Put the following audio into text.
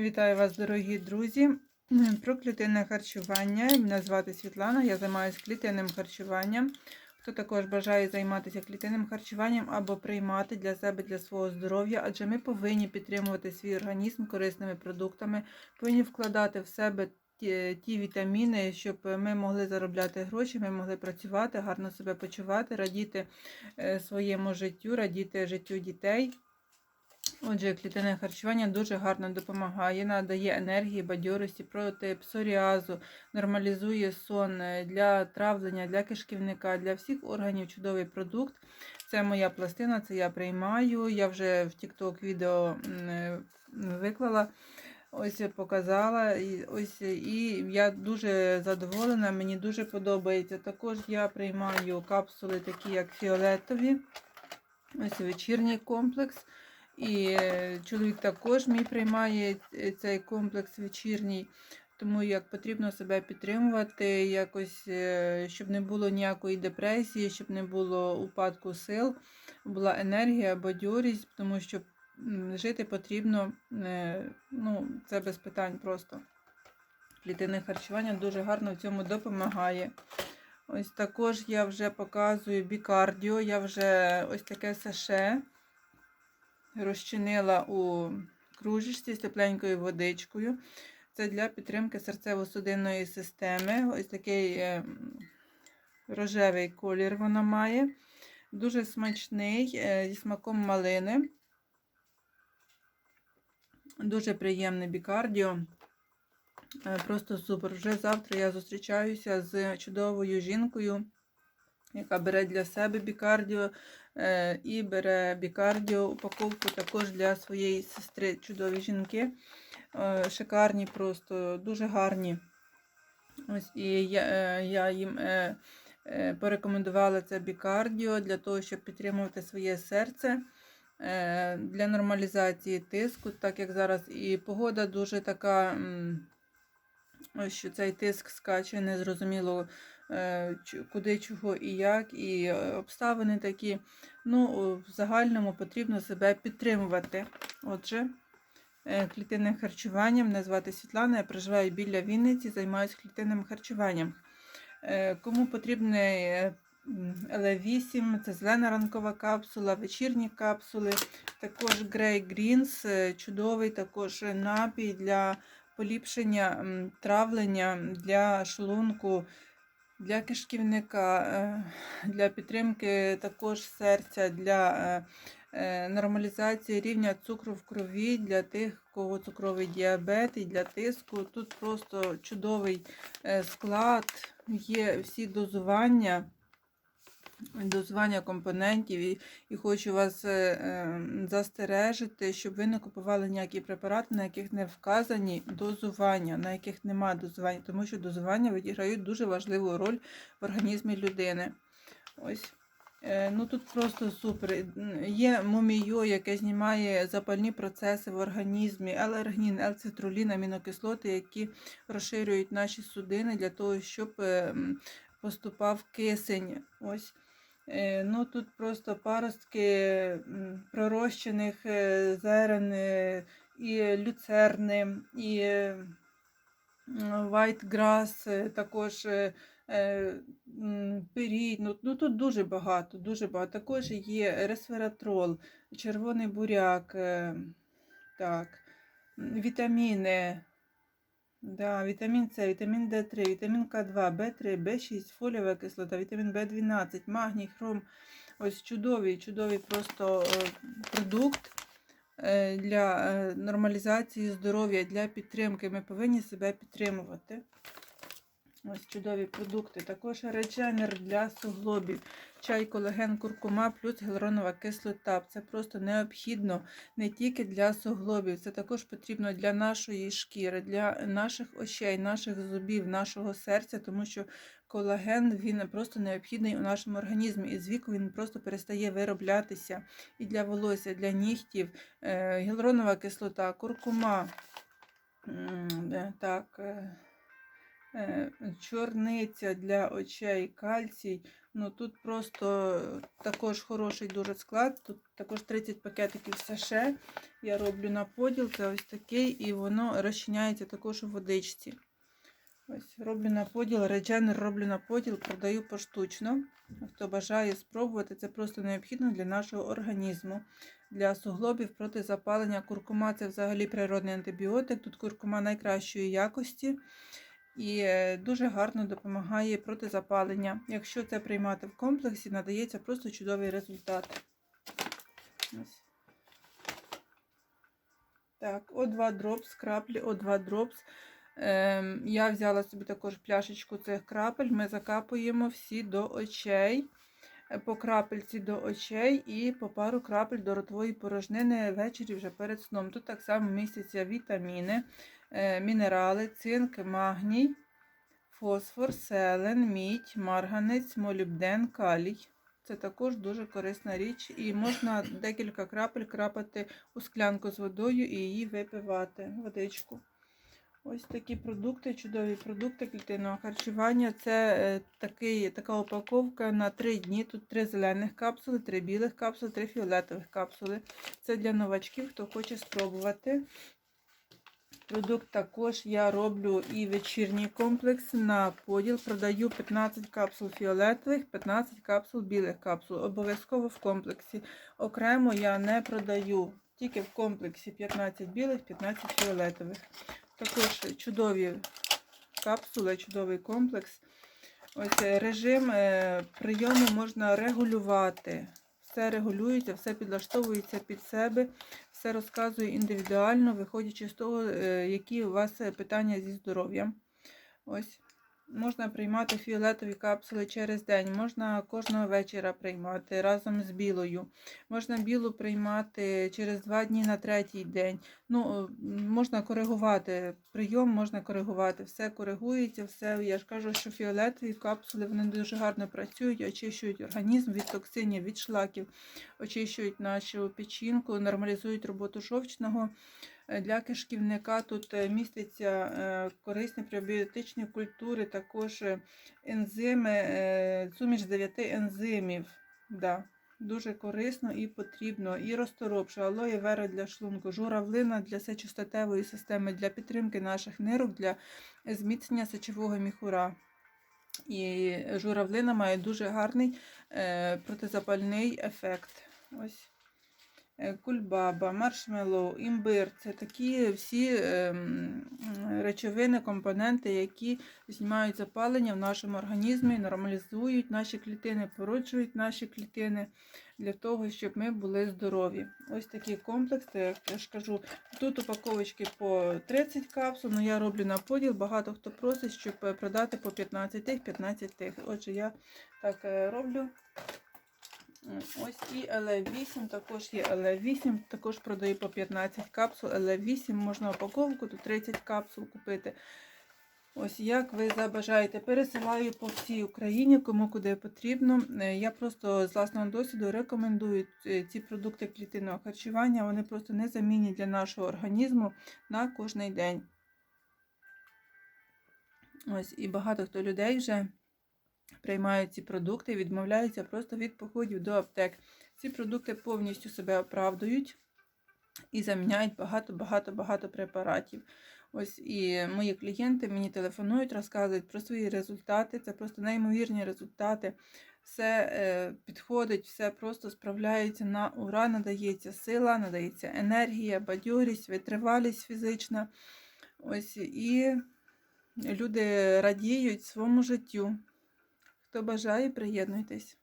Вітаю вас, дорогі друзі. Про клітинне харчування. Мене звати Світлана, я займаюся клітинним харчуванням. Хто також бажає займатися клітинним харчуванням або приймати для себе для свого здоров'я, адже ми повинні підтримувати свій організм корисними продуктами, повинні вкладати в себе ті, ті вітаміни, щоб ми могли заробляти гроші, ми могли працювати, гарно себе почувати, радіти е, своєму життю, радіти життю дітей. Отже, клітинне харчування дуже гарно допомагає, надає енергії, бадьорості проти псоріазу, нормалізує сон е, для травлення, для кишківника, для всіх органів чудовий продукт. Це моя пластина, це я приймаю. Я вже в TikTok відео е, виклала. Ось показала, ось і я дуже задоволена, мені дуже подобається. Також я приймаю капсули, такі як фіолетові, ось вечірній комплекс. І е, чоловік також мій приймає е, цей комплекс вечірній, тому як потрібно себе підтримувати, якось, е, щоб не було ніякої депресії, щоб не було упадку сил, була енергія, бадьорість, тому що жити потрібно, ну, це без питань просто. Клітинне харчування дуже гарно в цьому допомагає. Ось також я вже показую бікардіо, я вже ось таке саше розчинила у кружечці з тепленькою водичкою. Це для підтримки серцево-судинної системи. Ось такий е, рожевий колір вона має. Дуже смачний, е, зі смаком малини. Дуже приємне бікардіо. Е, просто супер. Вже завтра я зустрічаюся з чудовою жінкою, яка бере для себе бікардіо і бере бікардіо упаковку також для своєї сестри. Чудові жінки. Е, шикарні, просто дуже гарні. Ось І я, е, я їм порекомендувала це бікардіо для того, щоб підтримувати своє серце. Для нормалізації тиску, так як зараз і погода дуже така, що цей тиск скаче, незрозуміло Е, куди, чого і як, і е, обставини такі. Ну, В загальному потрібно себе підтримувати. Отже, е, клітинним харчуванням. Мене звати Світлана, я проживаю біля Вінниці, займаюся клітинним харчуванням. Кому потрібний L8, це зелена ранкова капсула, вечірні капсули, також Grey Greens, чудовий також напій для поліпшення травлення для шлунку для кишківника, е, для підтримки також серця, для е, е, нормалізації рівня цукру в крові для тих, кого цукровий діабет і для тиску. Тут просто чудовий склад, є всі дозування дозування компонентів і, і хочу вас е, е, застережити, щоб ви не купували ніякі препарати, на яких не вказані дозування, на яких немає дозування, тому що дозування відіграють дуже важливу роль в організмі людини. Ось. Е, ну Тут просто супер. Є мумійо, яке знімає запальні процеси в організмі, алергін, елцитрулін, амінокислоти, які розширюють наші судини для того, щоб поступав кисень. Ось. Е, ну, Тут просто паростки пророщених е, зерен, е, і люцерни, і grass, також пирій. Ну, ну, Тут дуже багато, дуже багато. Також є ресвератрол, червоний буряк, так, вітаміни. Да, Вітамін С, вітамін Д3, вітамін К2, В3, В6, фоліова кислота, вітамін В12, магній, хром. Ось чудовий, чудовий просто е, продукт е, для е, нормалізації здоров'я, для підтримки. Ми повинні себе підтримувати. Ось чудові продукти. Також редженер для суглобів, чай, колаген, куркума плюс гіалуронова кислота. Це просто необхідно не тільки для суглобів, це також потрібно для нашої шкіри, для наших очей, наших зубів, нашого серця, тому що колаген він просто необхідний у нашому організмі. І з віку він просто перестає вироблятися. І для волосся, для нігтів, е, гіалуронова кислота, куркума. Так. Е, Чорниця для очей, кальцій. Ну тут просто також хороший дуже склад. Тут також 30 пакетиків саше. Я роблю на поділ, це ось такий, і воно розчиняється також у водичці. Ось роблю на поділ, редженер роблю на поділ, продаю поштучно. Хто бажає спробувати, це просто необхідно для нашого організму. Для суглобів проти запалення. Куркума це взагалі природний антибіотик. Тут куркума найкращої якості і е, дуже гарно допомагає проти запалення. Якщо це приймати в комплексі, надається просто чудовий результат. Так, О2 дропс, краплі О2 дропс. Ем, я взяла собі також пляшечку цих крапель. Ми закапуємо всі до очей. Е, По крапельці до очей і по пару крапель до ротової порожнини ввечері вже перед сном. Тут так само містяться вітаміни, е, мінерали, цинк, магній, фосфор, селен, мідь, марганець, молібден, калій. Це також дуже корисна річ, і можна декілька крапель крапати у склянку з водою і її випивати, водичку. Ось такі продукти, чудові продукти клітинного харчування. Це е, такий, така упаковка на 3 дні. Тут 3 зелених капсули, 3 білих капсули, 3 фіолетових капсули. Це для новачків, хто хоче спробувати. Продукт також я роблю і вечірній комплекс на поділ. Продаю 15 капсул фіолетових, 15 капсул білих капсул. Обов'язково в комплексі. Окремо я не продаю. Тільки в комплексі 15 білих, 15 фіолетових. Також чудові капсули, чудовий комплекс. Ось е, режим е, прийому можна регулювати. Все регулюється, все підлаштовується під себе, все розказує індивідуально, виходячи з того, е, які у вас питання зі здоров'ям. Ось. Можна приймати фіолетові капсули через день, можна кожного вечора приймати разом з білою. Можна білу приймати через два дні на третій день. Ну, Можна коригувати прийом, можна коригувати. Все коригується, все. Я ж кажу, що фіолетові капсули вони дуже гарно працюють, очищують організм від токсинів, від шлаків, очищують нашу печінку, нормалізують роботу жовчного. Е, Для кишківника тут е, містяться е, корисні пробіотичні культури, також ензими, суміш 9 ензимів. Да. Дуже корисно і потрібно. І розторопша, алоє вера для шлунку, журавлина для сечостатевої системи, для підтримки наших нирок, для зміцнення сечового міхура. І журавлина має дуже гарний протизапальний ефект. Ось. Е, Кульбаба, маршмеллоу, імбир це такі всі ем, речовини, компоненти, які знімають запалення в нашому організмі, нормалізують наші клітини, породжують наші клітини для того, щоб ми були здорові. Ось такий комплекс, я ж кажу, тут упаковочки по 30 капсул, але я роблю на поділ. Багато хто просить, щоб е, продати по 15 тих, 15 тих. Отже, я так е, роблю. Ось і ЛЕ8, також є ЛЕ8, також продаю по 15 капсул. ЛЕ8 можна упаковку, тут 30 капсул купити. Ось як ви забажаєте. Пересилаю по всій Україні, кому куди потрібно. Е, Я просто з власного досвіду рекомендую е, ці продукти клітинного харчування. Вони просто незамінні для нашого організму на кожний день. Ось і багато хто людей вже приймають ці продукти і відмовляються просто від походів до аптек. Ці продукти повністю себе оправдують і заміняють багато-багато-багато препаратів. Ось і мої клієнти мені телефонують, розказують про свої результати. Це просто неймовірні результати. Все е, підходить, все просто справляється на ура, надається сила, надається енергія, бадьорість, витривалість фізична. Ось і люди радіють своєму життю. Хто бажає, приєднуйтесь.